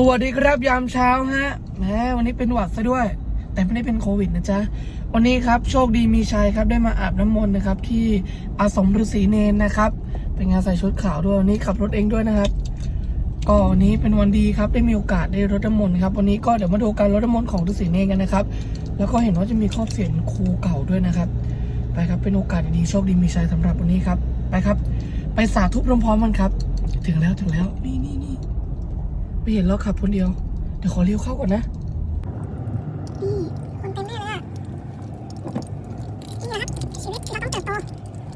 สวัสดีครับยามเช้าฮะแหมวันนี้เป็นหวัดซะด้วย แต่ไม่ได้เป็นโควิดนะจ๊ะ วันนี้ครับโชคดีมีชัยครับได้มาอาบน้ำมนต์นะครับ ที่อาสมฤาษีเนนนะครับ เป็นงานใส่ชุดขาวด้วยวันนี้ขับรถเองด้วยนะครับก็วันนี้เป็นวันดีครับได้มีโอกาสได้รดน้ำมนต์ครับวันนี้ก็เดี๋ยวมาดูการรดน้ำมนต์ของฤาษีเนนกันนะครับ แล้วก็เห็นว่าจะมีครอบเสียนครูเก่าด้วยนะครับ ไปครับเป็นโอกาสดีโชคดีมีชัยสำหรับวันนี้ครับ ไปครับ ไปสาธุพร้อมๆกันครับ ถึงแล้วถึงแล้วนี่นี่นี่ ไม่เห็นเราขับคนเดียว เดี๋ยวขอเลี้ยวเข้าก่อนนะนี่คนเป็นแม่เลยอะจริงนะครับชีวิตเราต้องเติบโต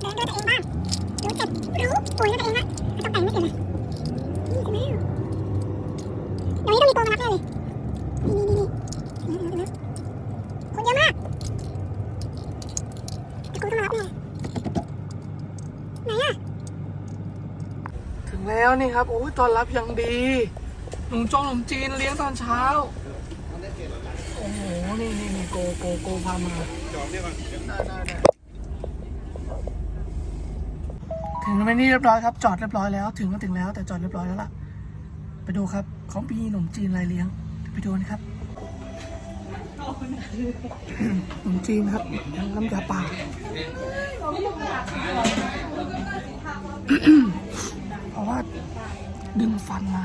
เดินด้วยตัวเองบ้างรู้เจ็บรู้ป่วยด้วยตัวเองนะไม่ต้องแต่งไม่เกินนะนี่ใช่ไหมเดี๋ยวนี้ต้องมีโปรมารับแน่เลยนี่นี่นี่นี่คนเยอะมากแต่กูต้องมารับแน่ไหนอะถึงแล้วนี่ครับโอ้ยตอนรับย่างดี หนุ่มจงหนุ่มจีนเลี้ยงตอนเช้า โอ้โห นี่นี่นี่โกโกโกพามาจอดนี่ก่อนได้ได้ได้ถึงไหมนี่เรียบร้อยครับ จอดเรียบร้อยแล้ว ถึงก็ถึงแล้วแต่จอดเรียบร้อยแล้วล่ะ ไปดูครับเขามีหนุ่มจีนลายเลี้ยง ไปดูนะครับหนุ่มจีนครับน้ำยาป่าเพราะว่าดึงฟันมา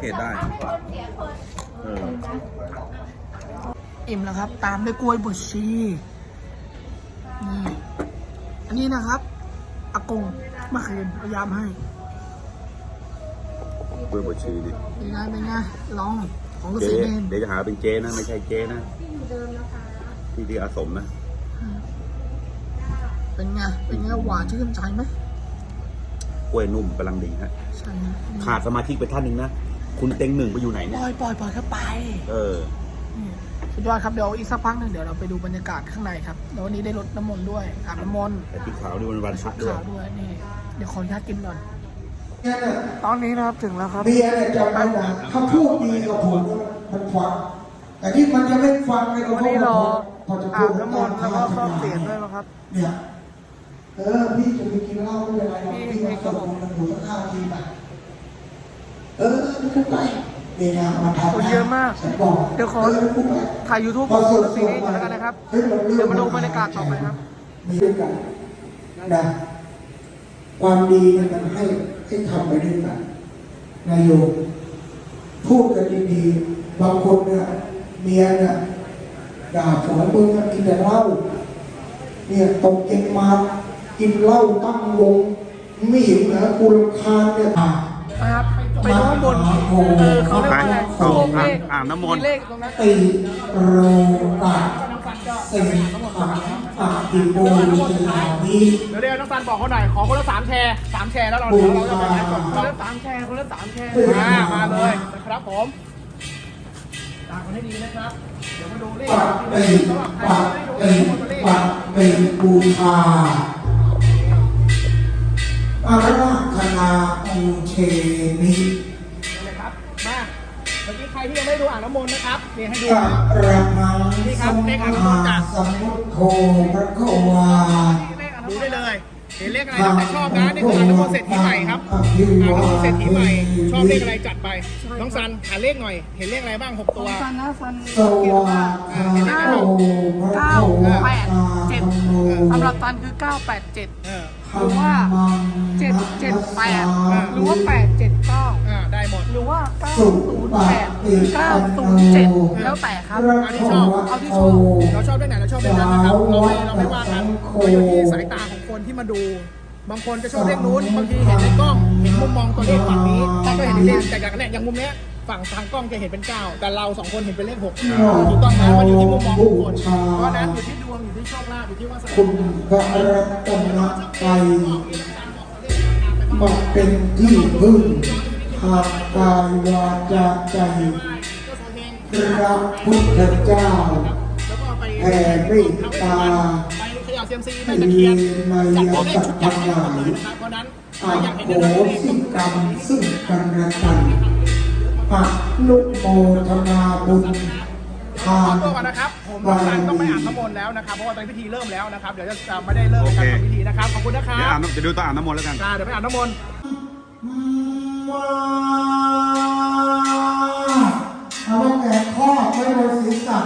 เกตได้เอออิ่มแล้วครับ ตามด้วยกล้วยบดชีนี่อันนี้นะครับอากงเมื่อคืนพยายามให้เบอร์บทชีดิเป็นไงเป็นไงลองของฤาเจษีเนนเดี๋ยวจะหาเป็นเจนะ ไม่ใช่เจนะที่ที่อาสมนะ เป็นไงเป็นไงหวานชื่นใจไหมกล้วยนุ่มกำลังดีฮะใช่ครับขาดสมาธิไปท่านหนึ่งนะ คุณเต็งหนึ่งไปอยู่ไหนปเนี่ยล่อยปล่อยปล่อยเข้าไปเออนี่สุดยอดครับเดี๋ยวอีกสักพักหนึ่งเดี๋ยวเราไปดูบรรยากาศข้างในครับ แล้ววันนี้ได้รดน้ำมนต์ด้วยอาบน้ำมนต์ แต่ที่ขาวนี่วันวันพชุระดด้วย ขาวด้วยนี่เดี๋ยวขออนุญาตกินก่อนตอนนี้นะครับถึงแล้วครับเบียร์เนี่ยจำไว้นะถ้าพูดดีกับผมมันฟัง แต่ที่มันจะไม่ฟังเนี่ยก็วันเพราะนี้รอพอจะอาพูดบน้ำมนต์แล้วก็ครอบเสียนด้วยนะครับ เนี่ย เออพี่จะไปกินเหล้าไม่เป็นไรหรอกพี่มาสวดมนต์กันอยู่สักห้าทีไป เออไม่เป็นไรนี่นะมาทำคนเยอะมาก ฉันบอกเดี๋ยวขอไม่พูดไปถ่าย YouTube ของคุณสีนี้ก่อนแล้วกันนะครับฮ้ยนรื่องเดี๋ยวมาดูบรรยากาศต่อไปครับมีด้วยกันนะความดีเนี่ยมันให้ให้ทำไปด้วยกันนายโยมพูดกันดีๆ บางคนเนี่ยเมียเนี่ยด่าผัวมึงอะกินแต่เหล้าเนี่ยตกเย็นมากินเหล้าตั้งวง ไม่หิวนะกูรำคาญเนี่ยอะนะครับ ไปดูข้างบนเออเขาเรียกว่าอะไรเอาโลกเลขอ่างน้ำมนต์ เลขตรงนั้นตีโรตะเซ็งขังปะดิโบลิลานีเดี๋ยวเดี๋ยวน้องซันบอกเขาหน่อย ขอคนละสามแชร์สามแชร์แล้วเราเดี๋ยวเราจะไปไลฟ์สดคนละสามแชร์คนละสามแชร์มามาเลยนะครับผมตามกันให้ดีนะครับ เดี๋ยวมาดูเลขปะที่เปได้นสำหรับใครปะที่ไม่ได้ดูเป็นตัวเลขปะเป็นบูชา อาราธนาปูเชนินะครับ มาเมื่อกี้ใครที่ยังไม่ได้ดูอ่างน้ำมนต์นะครับนี่ให้ดูกะระมังนี่คสรับมเลขอามาราธนาสมุทโธพระควาดูได้เลยเห็นเลขอะไรแล้วแต่ชอบนะนี่คืออ่างน้ำมนต์เศรษฐีใหม่ครับอ่างน้ำมนต์เศรษฐีใหม่ ชอบเลขอะไรจัดไป น้องซันหาเลขหน่อย เห็นเลขอะไรบ้างหกตัวฟันนะฟันสวาคาโตพระควาตาธรรมโมสำหรับฟันคือ987เออ หรือว่า778หรือว่า879อ่าได้หมด หรือว่าสุปะ908ติ907แล้วแต่ครับเอาที่ชอบเอาที่ชอบเราชอบได้ไหนเราชอบได้นั้นนะครับเราไม่เราไม่ว่ากันมันอยู่ที่สายตาของคนที่มาดู บางคนจะชอบเลขนู้นบางทีเห็นในกล้องเห็นมุมมองตัวเลขฝั่งนี้ถ้าก็เห็นในเลขแต่อย่างเนี้ยอย่างมุมเนี้ย ฝั่งทางกล้องจะเห็นเป็นเก้าแต่เราสองคนเห็นเป็นเลขหกถูกต้องนะมันอยู่ที่มุมมองของคนเพราะฉะนั้นอยู่ที่ดวงอยู่ที่โชคลาภอยู่ที่วาสนาคุณพระรัตนตรัยมาเป็นที่พึ่งทางกายวาจาใจเจ้าสัวเฮงพระพุทธเจ้าแล้วก็ไปแผ่เมตตาไปเขย่าเซียมซีแม่ตะเคียนจัดตัวเลขชุดใหญ่ให้หมดเลยนะครับเพราะฉะนั้นใครอาอยากเห็นโหในตัวเลขสิกรรมซึ่งกันและกัน อนุโมทนาบุญทาขอนตัวก่อนนะครับผมต้องไปอาบน้ำมนต์แล้วนะครับ เพราะว่าตอนนี้พิธีเริ่มแล้วนะครับ เดี๋ยวจะไม่ได้เริ่มในการทำพิธีนะครับ ขอบคุณนะครัเดี๋ยวอาบบน้ำเดี๋ยวดูตอนอาบน้ำมนต์แล้วกัน จ้าเดี๋ยวไปอาบน้ำมนต์ มาเอาว่าแก่ข้อไม่บนศีรษะ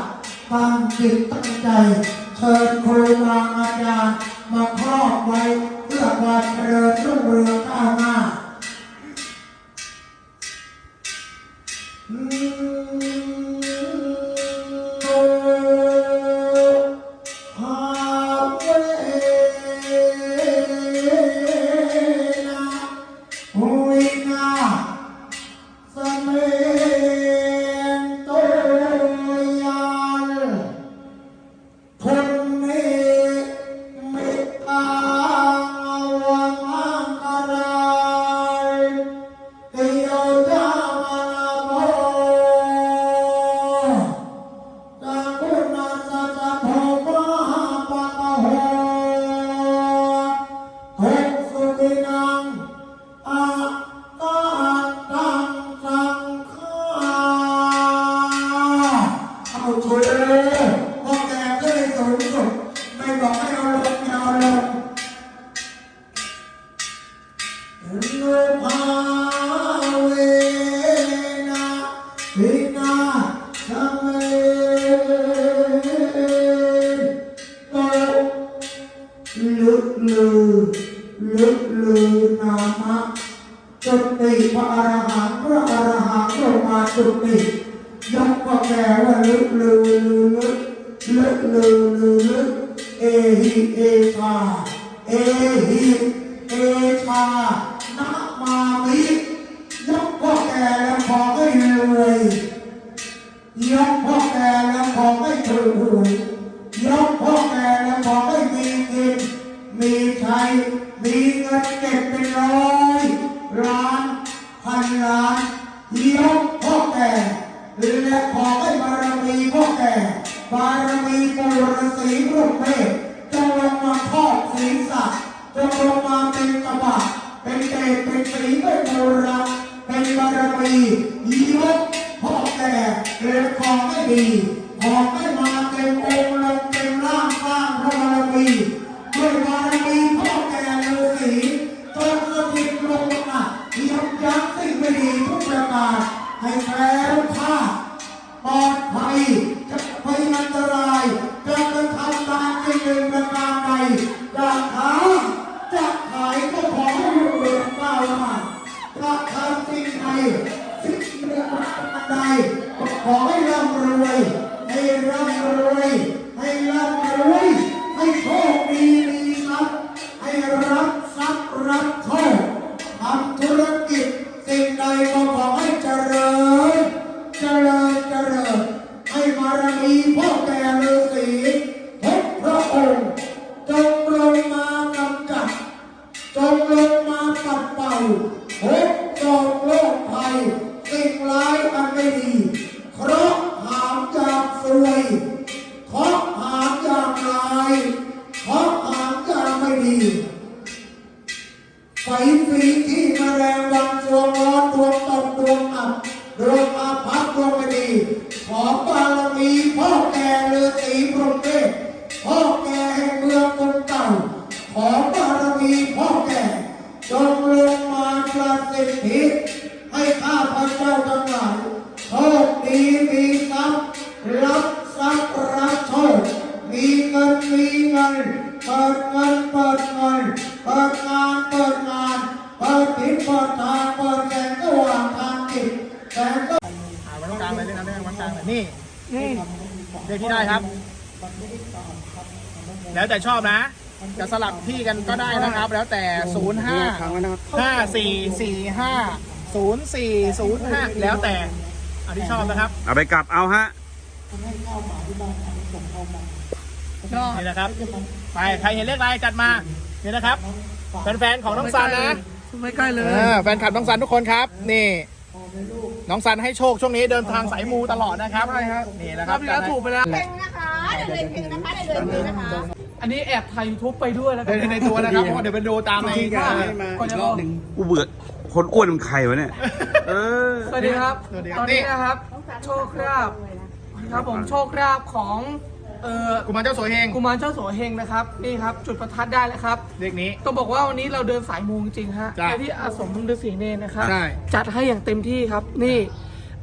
ตั้งจิตตั้งใจ เชิญครูบาอาจารย์มาครอบไว้ เพื่อความเจริญรุ่งเรืองก้าวหน้า เป็นเกศเป็นสีเป็นโบราณเป็นบารมียีวัดพ่อแก่เรียนของไม่ดี ปิดทางเปิดแสงสว่างทางจิตแสงสอ่าวันกลางเลยเลยนะเนี่ยวันกลางเลยนี่นี่เลขที่ได้ครับ แล้วแต่ชอบนะ จะสลับที่กันก็ได้นะครับ แล้วแต่ 0 5 5 4 4 5 0 4 0 5 แล้วแต่อันที่ชอบนะครับ เอาไปกลับเอาฮะยอดนี่นะครับ ไปใครเห็นเลขอะไรจัดมา นี่นะครับ แฟนๆของน้องซันนะ ไม่ใกล้เลย อ่าแฟนคลับน้องซันทุกคนครับ นี่ น้องซันให้โชคช่วงนี้เดินทางสายมูตลอดนะครับใช่ครับนี่นะครรัอบบที่แล้วถูกไปแล้ว เพลงนะคะเดินเพลงนะคะเดินเพลงนะคะอันนี้แอบถ่ายยูทูบไปด้วยแล้วกัในในตัวนะครับเพราะว่าเดี๋ยวไปดูตามในก่อนจะบอกกูเบื่อคนอ้วนมันใครวะเนี่ย เออ สวัสดีครับสวัสดีคตรัอบนนี้นะครับ โชคราบครับผมโชคราบของ เอ่อกุมารเจ้าโสเฮงกุมารเจ้าสัวเฮงนะครับนี่ครับจุดประทัดได้แล้วครับเด็กนี้ ต้องบอกว่าวันนี้เราเดินสายมูจริงๆฮะจ้ะไปที่อาสมฤาษีเนรนะครับใช่จัดให้อย่างเต็มที่ครับนี่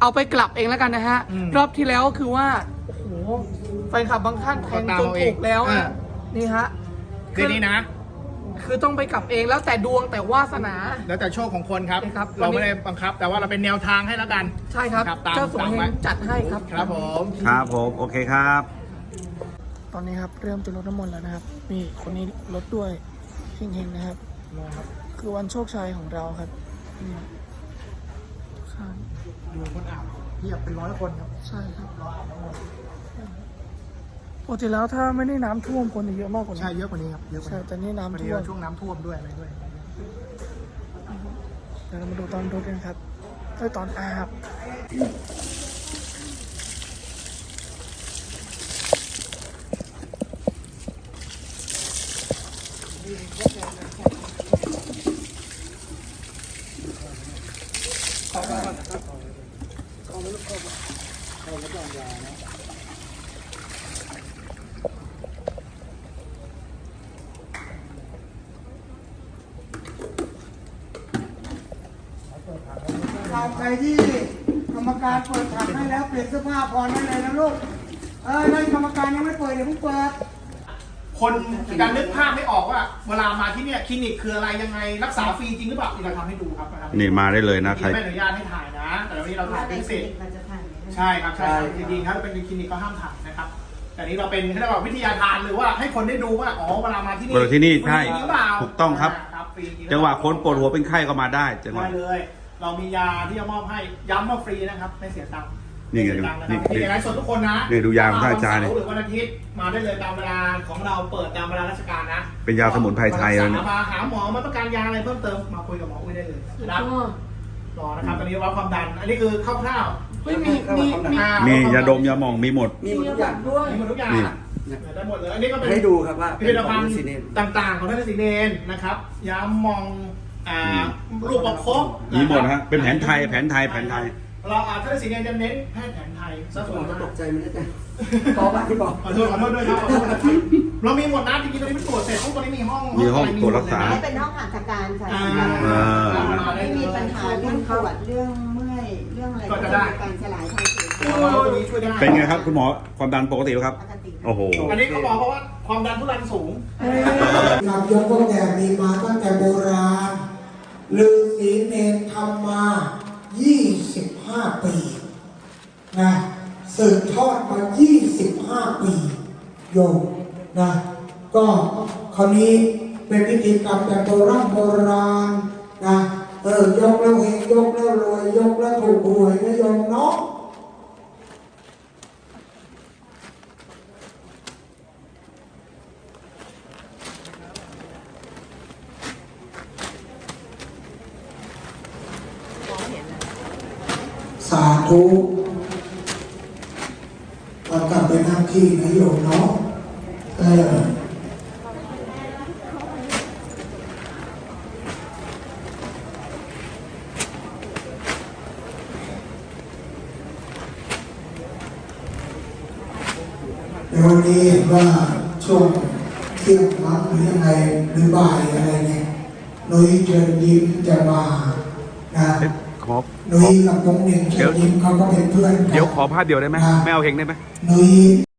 เอาไปกลับเองแล้วกันนะฮะอืมรอบที่แล้วก็คือว่าโอ้โหแฟนคลับบางท่านแทงก็ตามจนเอาเองถูกแล้วอ่าอะนี่ฮะเด็กนี้นะ คือต้องไปกลับเองแล้วแต่ดวงแต่วาสนา แล้วแต่โชคของคนครับใช่ครับ เราไม่ได้บังคับ แต่ว่าเราเป็นแนวทางให้แล้วกัน ใช่ครับ ครับตามเจ้าสัวตามเฮไว้ งจัดให้ครับ ครับผม ครับผม โอเคครับ ตอนนี้ครับเริ่มจะลดน้ำมนต์แล้วนะครับนี่คนนี้ลดด้วยเฮงๆนะครับคือวันโชคชัยของเราครับนี่ครับดูคนอ่านเพียบเป็นร้อยคนครับใช่ครับปกติแล้วถ้าไม่ได้น้ำท่วมคนจะเยอะมากกว่านี้ใช่เยอะกว่านี้ครับเยอะกว่าใช่นี้แต่นี่น้ำพอดีท่วม ว่าช่วงน้ำท่วมด้วยอะไรด้วย เดี๋ยวเรามาดูตอนรถกันครับเอ้ยตอนอา บใครที่กรรมการเปิดถังให้แล้วเปลี่ยนเสื้อผ้าพรได้เลยนะลูก เออนั่นกรรมการยังไม่เปิดเดี๋ยวเพิ่งเปิด คนการนึกภาพไม่ออกว่า เวลามาที่เนี่ยคลินิกคืออะไรยังไงรักษาฟรีจริงหรือเปล่าที่เราทำให้ดูครับนะครับนี่มาได้เลยนะใคร ไม่อนุญาตให้ถ่ายนะ แต่วันนี้เราถ่ายเป็นพิเศษใช่ครับใช่ครับจริงๆถ้าเป็นคลินิกก็ห้ามถ่ายนะครับแต่นี้เราเป็นเขาเรียกว่าวิทยาทานหรือว่าให้คนได้ดูว่าอ๋อเวลามาที่นี่เวลาที่นี่ใช่ฟรีจริงหรือเปล่าถูกต้องครับครับฟรีจริงจังหวะคนปวดหัวเป็นไข้ก็มาได้จังหวะ ได้เลย เรามียาที่จะมอบให้ย้ำว่าฟรีนะครับ ไม่เสียตังค์นี่ไงม่เสียตังค์นะคนี่รับที่ไลฟ์สดทุกคนนะนี่ดูยาของท่านอาจารย์วันเสหรือวันอาทิตย์มาได้เลยตามเวลาของเราเปิดตามเวลาราชการนะเป็นยาสมุนไพรไทยมาเลยรันะกษามาหาหมอมาต้องการยาอะไรเพิ่มเติมมาคุยกับหมออุ้ยได้เลยแล้วนะก็รอนะครับตอนนี้วัดความดัน อันนี้คือคร่าวเฮ้ยมีมีมีๆอ่มียาดมยาหมองมีหมด มีหมดทุกอย่างด้วย มีหมดทุกอย่างนี่ ได้หมดเลยอันนี้ก็เป็น ให้ดูครับว่าผลิตภัณเป็นฑ์ของฤาษีเนรต่างๆ ของท่านฤาษีเนรนะครับ ยามอง อ่ารูปประคบมีหมดนะฮะเป็นแผนไทยแผนไทยแผนไทย เราอ่าท่านฤาษีเนรจะเน้นแพทย์แผนไทยซะส่ผวนมก็มากตกใจมันนะจ๊ะขอบ้านที่บอกขอโทษขอโทษด้วยครับขอโทษนะครับเรามีหมดนะจริงๆตอนนี้มันตรวจเสร็จห้องตอนนี้มีห้องมีห้องะไตรวจรักษาหมดเลยให้นะเป็นห้องหัตถการค่ะอ่าอ่า ไม่มีปัญหาเรื่องปวดเรื่องเมื่อยเรื่องอะไรก็จะได้ การสลายทางเสียงตัวนี้ช่วยได้เป็นไงครับ คุณหมอความดันปกติไหมครับ ปกติ โอ้โห อันนี้เขาบอกเพราะว่าความดันทุรันสูงครับยกตั้งแต่มีมาตั้งแต่โบราณ ลือศีเนรทำมา 25 ปีนะสืบทอดมา 25 ปีโยมนะ ก็คราวนี้เป็นพิธีกรรมแต่โบราณโบราณนะ เออยกแล้วเฮงยกแล้วรวย ยกแล้วถูกหวยนะโยมเนาะ สา ธุเรากลับไปนั่งที่นะโยมเนาะเออเดี๋ยววันนี้เห็นว่าช่วงเที่ยงมั้งหรือยังไงหรือบ่ายอะไรเนี่ยนุ้ยเชิญยิ้มจะมานะ ขอนุ้ยกับน้องเน่งเชิญยิ้มเขาก็เป็นเพื่อนกันเดี๋ยวขอภาพเดียวได้ไหมนะไม่เอาเฮงได้ไหมนุ้ย